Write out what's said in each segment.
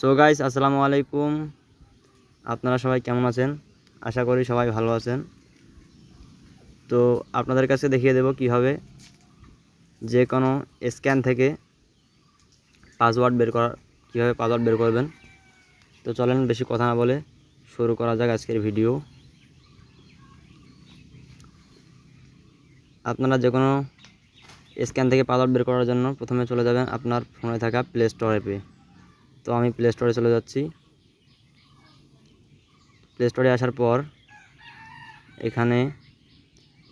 So guys আসসালামু আলাইকুম। আপনারা সবাই কেমন আছেন? আশা করি সবাই ভালো আছেন। তো আপনাদের কাছে দেখিয়ে দেব কীভাবে যে কোনো স্ক্যান থেকে পাসওয়ার্ড বের করা, কীভাবে পাসওয়ার্ড বের করবেন। তো চলেন বেশি কথা না বলে শুরু করা যাক আজকের ভিডিও। আপনারা যে কোনো স্ক্যান থেকে পাসওয়ার্ড বের করার জন্য প্রথমে চলে যাবেন আপনার ফোনে থাকা প্লে স্টোর অ্যাপে তো আমি প্লে স্টোরে চলে যাচ্ছি। প্লে স্টোরে আসার পর এখানে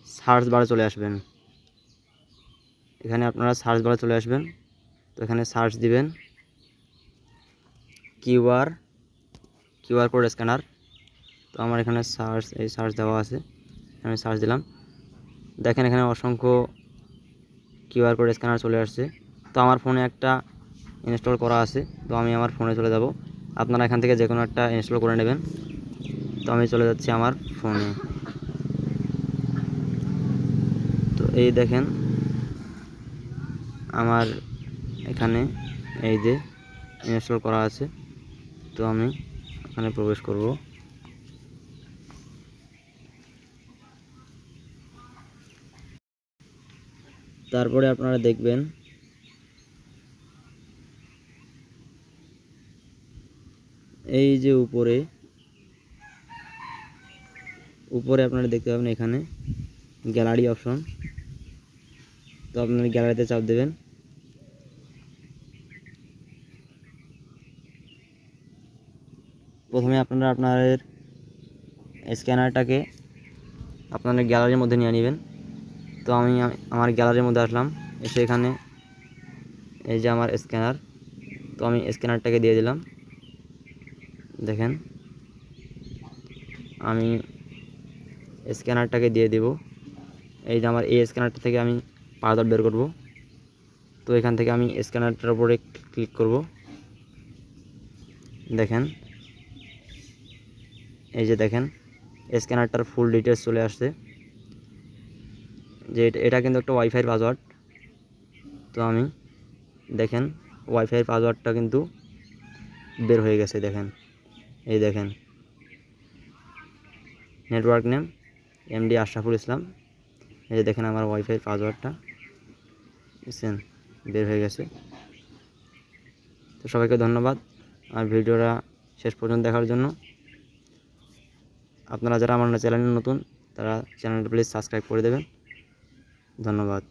সার্চ বারে চলে আসবেন। এখানে আপনারা সার্চ বারে চলে আসবেন। তো এখানে সার্চ দিবেন কিউআর কিউআর কোড স্ক্যানার তো আমার এখানে সার্চ এই সার্চ দেওয়া আছে। আমি সার্চ দিলাম। দেখেন এখানে অসংখ্য কিউআর কোড স্ক্যানার চলে আসছে। তো আমার ফোনে একটা ইনস্টল করা আছে, তো আমি আমার ফোনে চলে যাব। আপনারা এখান থেকে যে কোনো একটা ইনস্টল করে নেবেন। তো আমি চলে যাচ্ছি আমার ফোনে। তো এই দেখেন, আমার এখানে এই যে ইনস্টল করা আছে, তো আমি এখানে প্রবেশ করব। তারপরে আপনারা দেখবেন এই যে উপরে উপরে আপনারা দেখতে পাবেন এখানে গ্যালারি অপশন। তো আপনারা গ্যালারিতে চাপ দেবেন। প্রথমে আপনারা আপনাদের স্ক্যানারটাকে আপনাদের গ্যালারির মধ্যে নিয়ে নেবেন। তো আমি আমার গ্যালারির মধ্যে আসলাম। এসে এখানে এই যে আমার স্ক্যানার, তো আমি স্ক্যানারটাকে দিয়ে দিলাম। দেখেন। আমি স্ক্যানারটাকে দিয়ে দেব। এই যে আমার এই স্ক্যানারটা থেকে আমি পাসওয়ার্ড বের করব। তো এখান থেকে আমি স্ক্যানারটার উপরে ক্লিক করব। দেখেন। এই যে দেখেন, স্ক্যানারটার ফুল ডিটেলস চলে আসছে। যে এটা- এটা কিন্তু একটা ওয়াইফাইয়ের পাসওয়ার্ড। তো আমি দেখেন ওয়াইফাইয়ের পাসওয়ার্ডটা কিন্তু বের হয়ে গেছে, দেখেন। এই দেখেন। Network name MD Ashraful Islam. এই দেখেন আমার ওয়াইফাই পাসওয়ার্ডটা বুঝছেন? বের হয়ে গেছে। তো সবাইকে ধন্যবাদ। আর ভিডিওটা শেষ পর্যন্ত দেখার জন্য। আপনারা যারা আমার চ্যানেল নতুন, তারা চ্যানেলটা প্লিজ সাবস্ক্রাইব করে দেবেন। ধন্যবাদ।